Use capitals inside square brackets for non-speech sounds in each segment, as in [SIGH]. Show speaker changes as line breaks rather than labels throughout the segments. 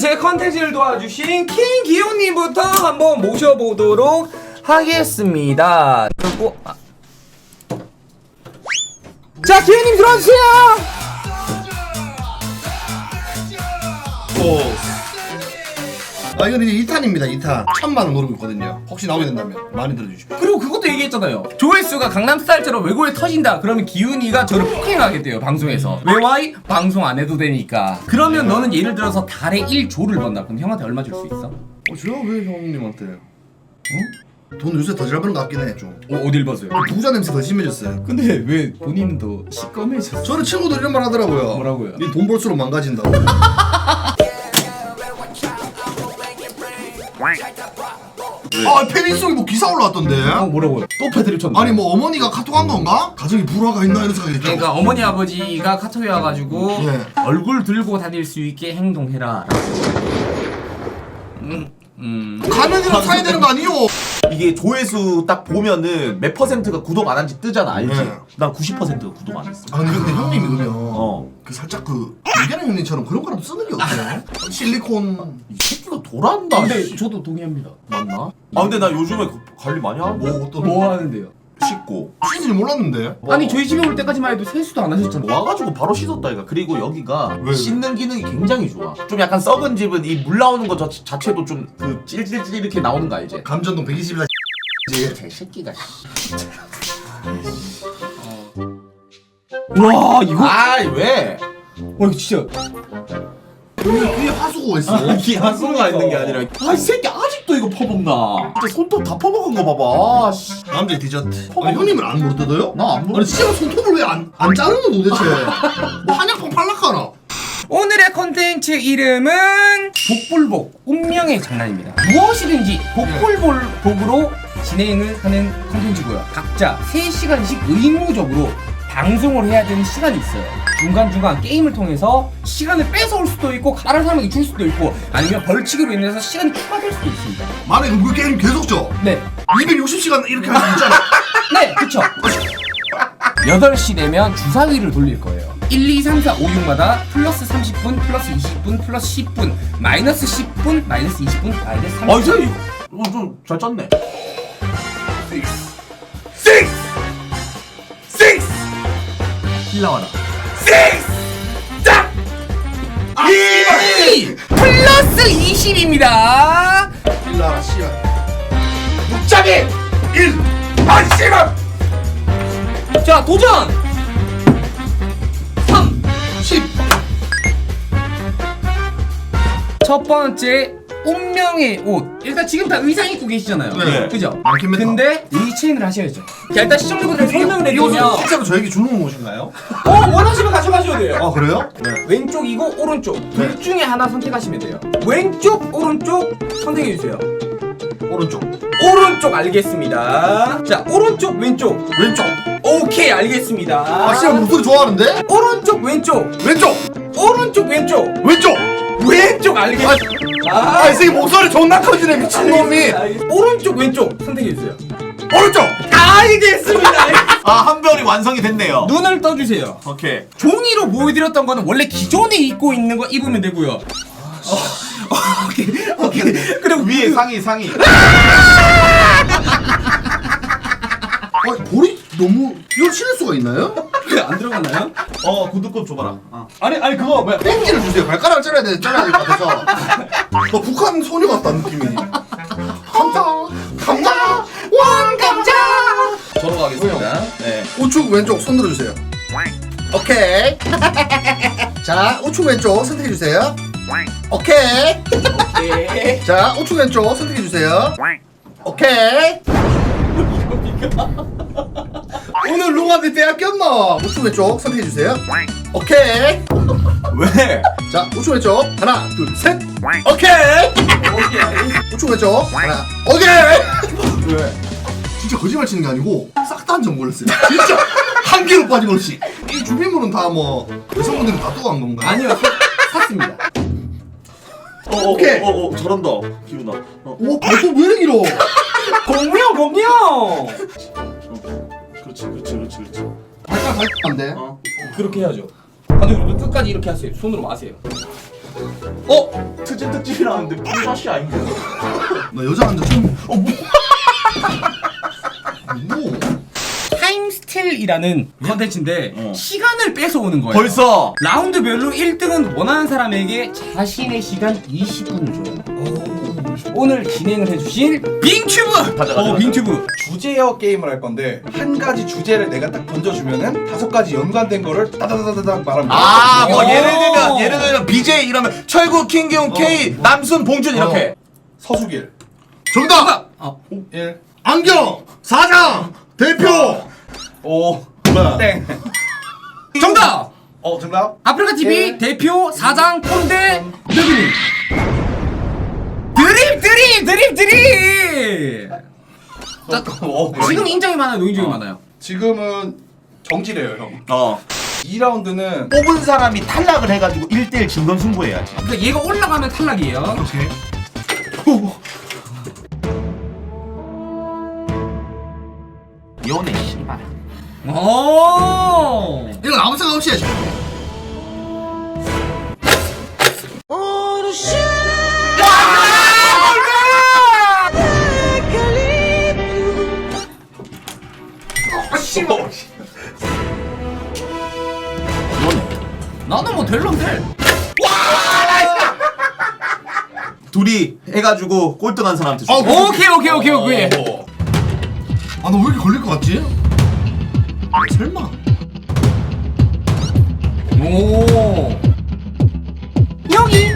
제 컨텐츠를 도와주신 킹 기호님부터 한번 모셔보도록 하겠습니다. 그리고 아. 자 기호님 들어와주세요.
아 이건 이제 2탄입니다 2탄 천만 원 노리고 있거든요 혹시 나오게 된다면 많이 들어주십시오
그리고 그것도 얘기했잖아요. 조회수가 강남스타일처럼 외국에 터진다. 그러면 기훈이가 저를 폭행하겠대요 방송에서. 왜 와이? 방송 안 해도 되니까. 그러면 너는 예를 들어서 달에 1조를 번다. 그럼 형한테 얼마 줄 수 있어?
어 저요 왜 형님한테 어? 돈 요새 더 잘 버는 것 같긴 해좀
어, 어딜 벗어요?
부자 냄새 더 심해졌어요
근데 왜 본인은 더 시꺼매졌어?
저는 친구들 이런 말 하더라고요
뭐라고요?
니 돈 벌수록 망가진다고 [LAUGHS] 아 페미송이 뭐 기사 올라왔던데
어 뭐라고요? 또 패드립 쳤네.
아니 뭐 어머니가 카톡한 건가? 가정에 불화가 있나 이런 생각이 했죠
그러니까 어머니 아버지가 카톡에 와가지고
예.
얼굴 들고 다닐 수 있게 행동해라. 음, 음.
가면이랑 사야 되는 거 아니요?
이게 조회수 딱 보면은 몇 퍼센트가 구독 안 한지 뜨잖아 알지?
네.
난 90%가 구독 안 했어
아 근데, 근데 형님이 그러면
어.
그 살짝 그 이겨는 형님처럼 그런 거라도 쓰는 게 어때요? [LAUGHS] 실리콘
아,
근데
씨.
저도 동의합니다.
맞나? 아 근데 나 요즘에 그 관리 많이 하는데
뭐 어떤
뭐 하는데요?
씻고
시즌이 몰랐는데
아니 저희 집에 올 때까지만 해도 세수도 안 하셨잖아요.
와가지고 바로 씻었다 이가 그리고 여기가
왜?
씻는 기능이 굉장히 좋아 좀 약간 썩은 집은 이 물 나오는 거 자, 자체도 좀 그 찔찔찔 이렇게 나오는 거 알지?
감전동 120이라
개새끼가
와 이거
아 왜?
와 이거 진짜
위에 하수구가 있어
이게 한수가 있는 게 아니라 아 이 새끼 아직도 이거 퍼먹나 진짜 손톱 다 퍼먹은 거 봐봐 아, 씨.
남자의 디저트 아니 형님은 안 물어뜯어요?
나안
아니 진짜 손톱을 왜 안 안 자르는 거 도대체 [LAUGHS] 뭐 한약품 팔락하나
오늘의 컨텐츠 이름은 복불복 운명의 장난입니다. 무엇이든지 복불복으로 진행을 하는 컨텐츠고요. 각자 3시간씩 의무적으로 방송을 해야 되는 시간이 있어요. 중간중간 게임을 통해서 시간을 뺏어올 수도 있고 다른 사람에게 줄 수도 있고 아니면 벌칙으로 인해서 시간이 추가될 수도 있습니다.
만약에 그 게임 계속 져
네.
260시간 이렇게 할 수 있잖아
네, 그쵸. 8시 되면 주사위를 돌릴 거예요. 1, 2, 3, 4, 5, 6마다 플러스 30분, 플러스 20분, 플러스 10분, 마이너스 10분, 마이너스 20분, 마이너스 30분.
아 이제 이거 좀잘 짰네
1라운드 딱! 아, 플러스 20입니다.
일라 씨발
육장이 일! 아 씨발! 자, 도전! 3!
10!
첫 번째 운명의 옷. 일단 지금 다 의상 입고 계시잖아요.
네.
그죠?
많긴 했다.
근데 리체인을 하셔야죠. 자 일단 시청자분들 설명을
이거
해드리면
실제로 저에게 주는 옷인가요?
어 원하시면 가져가셔도 돼요.
아 그래요? 네.
왼쪽이고 오른쪽. 둘 중에 하나 선택하시면 돼요. 왼쪽 오른쪽 선택해 주세요.
오른쪽.
오른쪽 알겠습니다. 자 오른쪽 왼쪽.
왼쪽.
오케이 알겠습니다.
아 씨야 목소리 좋아하는데?
오른쪽 왼쪽.
왼쪽.
오른쪽 왼쪽.
왼쪽.
왼쪽 알겠습니다
아 이 새끼 목소리 존나 커지네 미친놈이
오른쪽 왼쪽 선택해 주세요
오른쪽
알겠습니다 [LAUGHS]
아 한 별이 완성이 됐네요
눈을 떠주세요.
오케이
종이로 보여드렸던 거는 원래 기존에 입고 있는 거 입으면 되고요. 어, 오케이, 오케이. 그리고
위에 상의 상의
아 볼이 너무 이걸 신을 수가 있나요?
안 들어갔나요?
어 구두급 줘봐라. 어.
아니, 아니 그거 뭐야?
땡지를 주세요. 발가락을 잘라야 돼. 잘라야 될 것 같아서. 너 북한 소녀 같다 느낌이. 감자. 감자. 왕 감자.
저로 가겠습니다. 네.
우측 왼쪽 손 들어주세요. 오케이. 자 우측 왼쪽 선택해 주세요. 오케이.
오케이.
자 우측 왼쪽 선택해 주세요. 오케이 오늘 대학 꼈나 우측 왼쪽 선택해주세요. 오케이.
왜?
자 우측 왼쪽. 하나 둘 셋. 오케이. 우측 왼쪽. 하나. 오케이.
왜?
진짜 거짓말 치는 게 아니고 싹 다 한점 걸렸어요. 진짜 한 개로 빠진 것이. 이 준비물은 다 뭐 여성분들이 다 또한 건가요?
아니요, 사- 샀습니다.
어, 어,
오케이.
어, 어, 어, 저런다. 기훈아. 어,
오 발톱 왜 길어
공룡, 공룡.
그렇지 그렇지 그렇지 그렇지
발가락 발톱 안돼
어.
그렇게 해야죠. 아니, 그리고 끝까지 이렇게 하세요. 손으로 마세요.
어? 특집 특집이라는데 푸샷이 아닌데 [LAUGHS]
나 여자 남자 처음. 어 뭐? 뭐?
타임스틸이라는 컨텐츠인데
어.
시간을 뺏어오는 거예요.
벌써
라운드별로 1등은 원하는 사람에게 자신의 시간 20분을 줘요. 오늘 진행을 해주신 빙튜브!
가자, 가자,
어,
가자.
빙튜브.
주제어 게임을 할 건데 한 가지 주제를 내가 딱 던져주면은 다섯 가지 연관된 거를 따다다다닥 말하면 돼.
아뭐
오.
예를 들면 예를 들면 BJ 이러면 철구 킹기훈 K 남순 봉준 이렇게
서수길
정답.
어,
1
안경 사장 대표.
5
뭐야?
땡.
정답!
어 정답?
아프리카 TV
예.
대표 사장 콘대 드림 드림 드림 드림 드림 자,
어,
지금 인정이 많아요? 노인정이 많아요?
지금은 정지래요 형.
어.
2라운드는
뽑은 사람이 탈락을 해가지고 1대1 진건 승부해야지.
그러니까 얘가 올라가면 탈락이에요.
연애 씨발.
오!
이건 아무 생각 없이 해야지.
해가지고 꼴등한 사람한테 줘
어, 뭐?
오케이 오케이 오케이 오케이
아너왜 이렇게 걸릴 것 같지? 아, 설마.
오 여기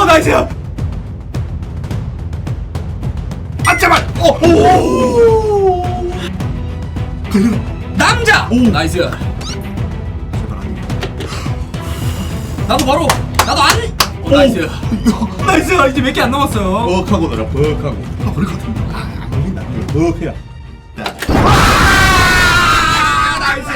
오 나이스
아 오. 걸려.
남자! 나이스. 나도 바로 나도 안! 오, 나이스. 나이스! 이제 몇 개 안 남았어요.
벅하고 놀아 벅하고.
아 걸릴 것 같은데.
안 걸린다 벅해야.
아 나이스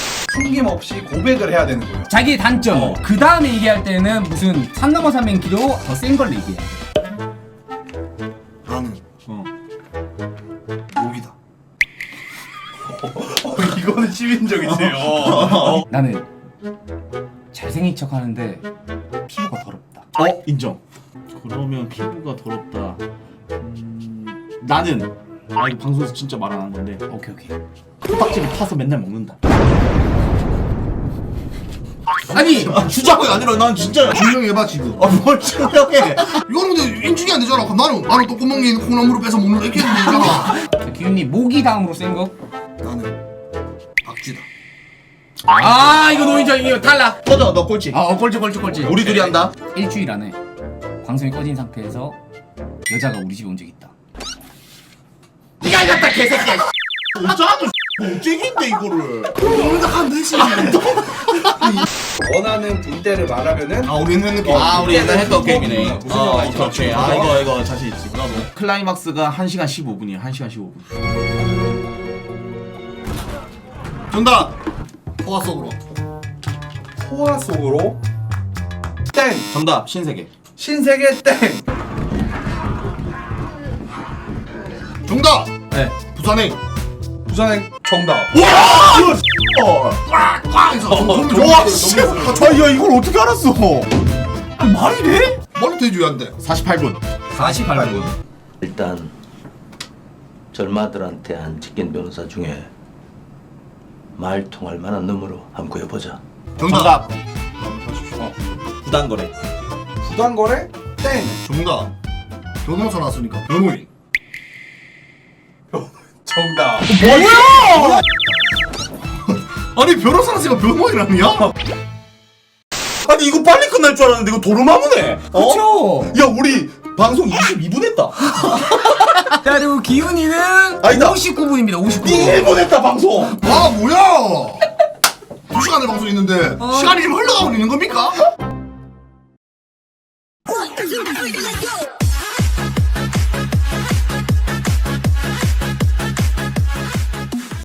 [LAUGHS]
숨김없이 고백을 해야 되는 거예요.
자기의 단점. 그 다음에 얘기할 때는 무슨 산 넘어 삼행기로 더 센 걸 얘기해.
나는
어.
목이다.
어, 이거는 시민적이세요.
나는 잘생긴 척 하는데 피부가 더럽다.
어 인정. 그러면 피부가 더럽다. 음, 나는 아 이거 방송에서 진짜 말 안 한 건데.
오케이 오케이.
빡집을 타서 맨날 먹는다
아니
주작이 아니라. 난 진짜
증명해봐 지금.
아뭘 증명해.
이거는 근데 인증이 안 되잖아. 그럼 나는 나는 똥구멍에 있는 콩나물을 뺏어 먹는 이렇게 해도 되잖아. [LAUGHS]
기훈님 모기 다음으로 센 거?
나는 박쥐다.
아 이거 노인정 이거 탈락.
꺼져 너 꼴찌.
아 어, 꼴찌 꼴찌 꼴찌.
우리 둘이 한다.
일주일 안에 방송이 꺼진 상태에서 여자가 우리 집에 온적 있다.
네가 이겼다 개새끼야. 어쩌라고 못쟁인데 [LAUGHS] 이거를.
오늘 하면 되지.
원하는 분대를 말하면은
아 우리 했는 느낌.
아 우리 옛날 했던 게임이네.
무슨 영화 있죠?
그렇지 아 이거 이거 자신 있지 나도 클라이막스가 1시간 15분이야 1시간 15분.
정답. 포화 속으로.
포화 속으로? 땡!
정답 신세계.
신세계 땡!
정답.
네.
부산행.
부산행 정답
꽉 해서 정답.
와 씨. 아, 야 이걸 어떻게 알았어 말이 돼?
머리 대줘야 안 돼.
48분
48분
일단 젊아들한테 안 찍힌 변호사 중에 말 통할 만한 놈으로 한번 구해보자.
정답.
정답 부당거래
부당거래 땡
정답. 변호사 나왔으니까 변호인.
정답
뭐야? [LAUGHS] 아니 변호사 나왔으니까 변호인 아니야?
아니 이거 빨리 끝날 줄 알았는데 이거 도루마무네 어?
그쵸
야 우리 방송 22분 했다 [LAUGHS]
자 그리고 기훈이는
아니다.
59분입니다 59분
1분 했다 방송
아 뭐야? 두 시간을 방송 있는데
어.
시간이 좀 흘러가고 있는 겁니까?